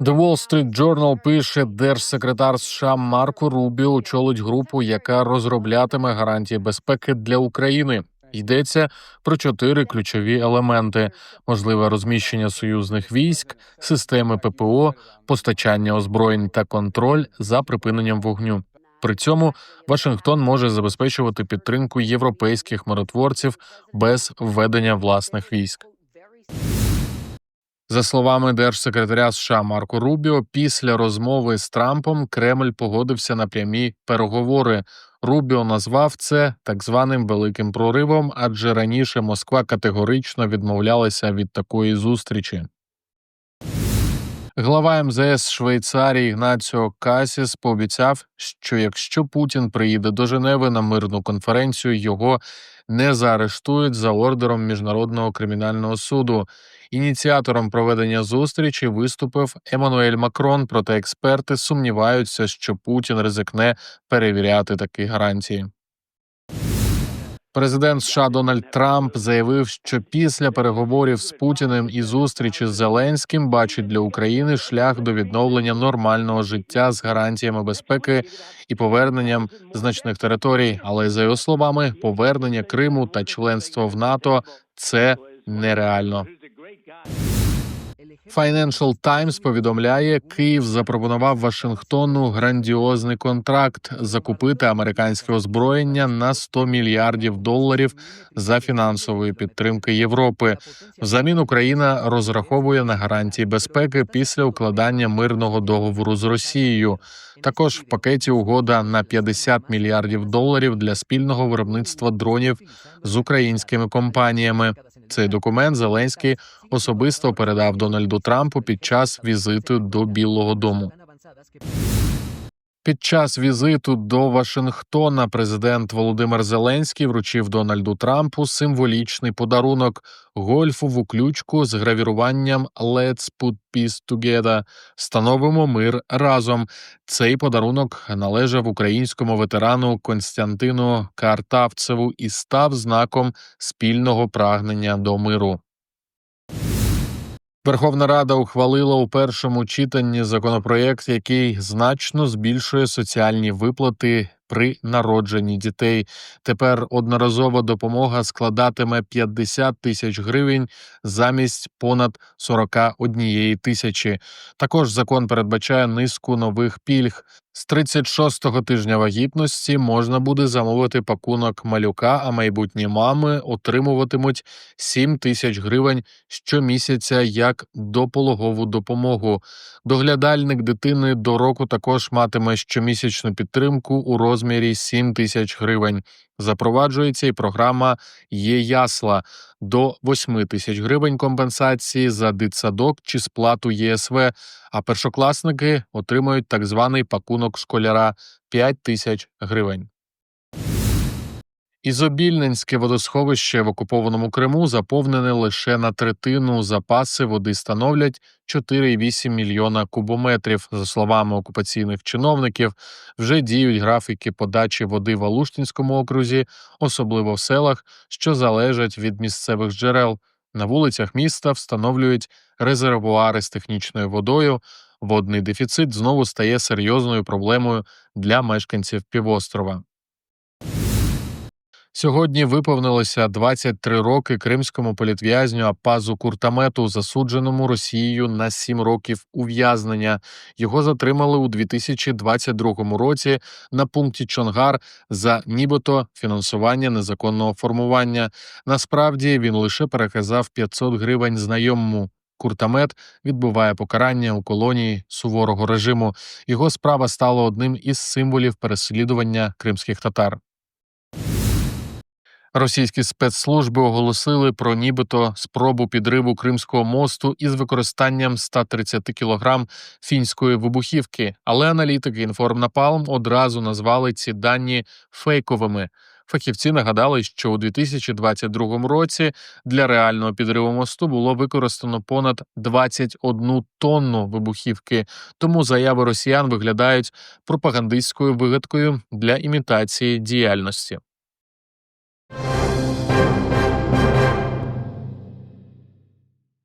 The Wall Street Journal пише, держсекретар США Марко Рубіо очолить групу, яка розроблятиме гарантії безпеки для України. Йдеться про чотири ключові елементи: можливе розміщення союзних військ, системи ППО, постачання озброєнь та контроль за припиненням вогню. При цьому Вашингтон може забезпечувати підтримку європейських миротворців без введення власних військ. За словами держсекретаря США Марко Рубіо, після розмови з Трампом Кремль погодився на прямі переговори. Рубіо назвав це так званим великим проривом, адже раніше Москва категорично відмовлялася від такої зустрічі. Глава МЗС Швейцарії Ігнаціо Касіс пообіцяв, що якщо Путін приїде до Женеви на мирну конференцію, його не заарештують за ордером міжнародного кримінального суду. Ініціатором проведення зустрічі виступив Еммануель Макрон, проте експерти сумніваються, що Путін ризикне перевіряти такі гарантії. Президент США Дональд Трамп заявив, що після переговорів з Путіним і зустрічі з Зеленським бачить для України шлях до відновлення нормального життя з гарантіями безпеки і поверненням значних територій. Але за його словами, повернення Криму та членство в НАТО це нереально. Financial Times повідомляє, Київ запропонував Вашингтону грандіозний контракт закупити американське озброєння на 100 мільярдів доларів за фінансової підтримки Європи. Взамін Україна розраховує на гарантії безпеки після укладання мирного договору з Росією. Також в пакеті угода на 50 мільярдів доларів для спільного виробництва дронів з українськими компаніями. Цей документ Зеленський особисто передав Дональду Трампу під час візиту до Білого Дому. Під час візиту до Вашингтона президент Володимир Зеленський вручив Дональду Трампу символічний подарунок гольфову ключку з гравіруванням «Let's put peace together» – «Встановимо мир разом». Цей подарунок належав українському ветерану Константину Картавцеву і став знаком спільного прагнення до миру. Верховна Рада ухвалила у першому читанні законопроєкт, який значно збільшує соціальні виплати при народженні дітей. Тепер одноразова допомога складатиме 50 тисяч гривень замість понад 41 тисячі. Також закон передбачає низку нових пільг. З 36-го тижня вагітності можна буде замовити пакунок малюка, а майбутні мами отримуватимуть 7 тисяч гривень щомісяця як допологову допомогу. Доглядальник дитини до року також матиме щомісячну підтримку у розмірі 7 тисяч гривень. Запроваджується і програма «Є ясла» до 8 тисяч гривень компенсації за дитсадок чи сплату ЄСВ, а першокласники отримають так званий пакунок школяра 5 тисяч гривень. Ізобільненське водосховище в окупованому Криму заповнене лише на третину. Запаси води становлять 4,8 мільйона кубометрів. За словами окупаційних чиновників, вже діють графіки подачі води в Алуштинському окрузі, особливо в селах, що залежать від місцевих джерел. На вулицях міста встановлюють резервуари з технічною водою. Водний дефіцит знову стає серйозною проблемою для мешканців півострова. Сьогодні виповнилося 23 роки кримському політв'язню Апазу Куртамету, засудженому Росією на 7 років ув'язнення. Його затримали у 2022 році на пункті Чонгар за нібито фінансування незаконного формування. Насправді він лише переказав 500 гривень знайомому. Куртамет відбуває покарання у колонії суворого режиму. Його справа стала одним із символів переслідування кримських татар. Російські спецслужби оголосили про нібито спробу підриву Кримського мосту із використанням 130 кілограм фінської вибухівки, але аналітики Інформнапалм одразу назвали ці дані фейковими. Фахівці нагадали, що у 2022 році для реального підриву мосту було використано понад 21 тонну вибухівки. Тому заяви росіян виглядають пропагандистською вигадкою для імітації діяльності.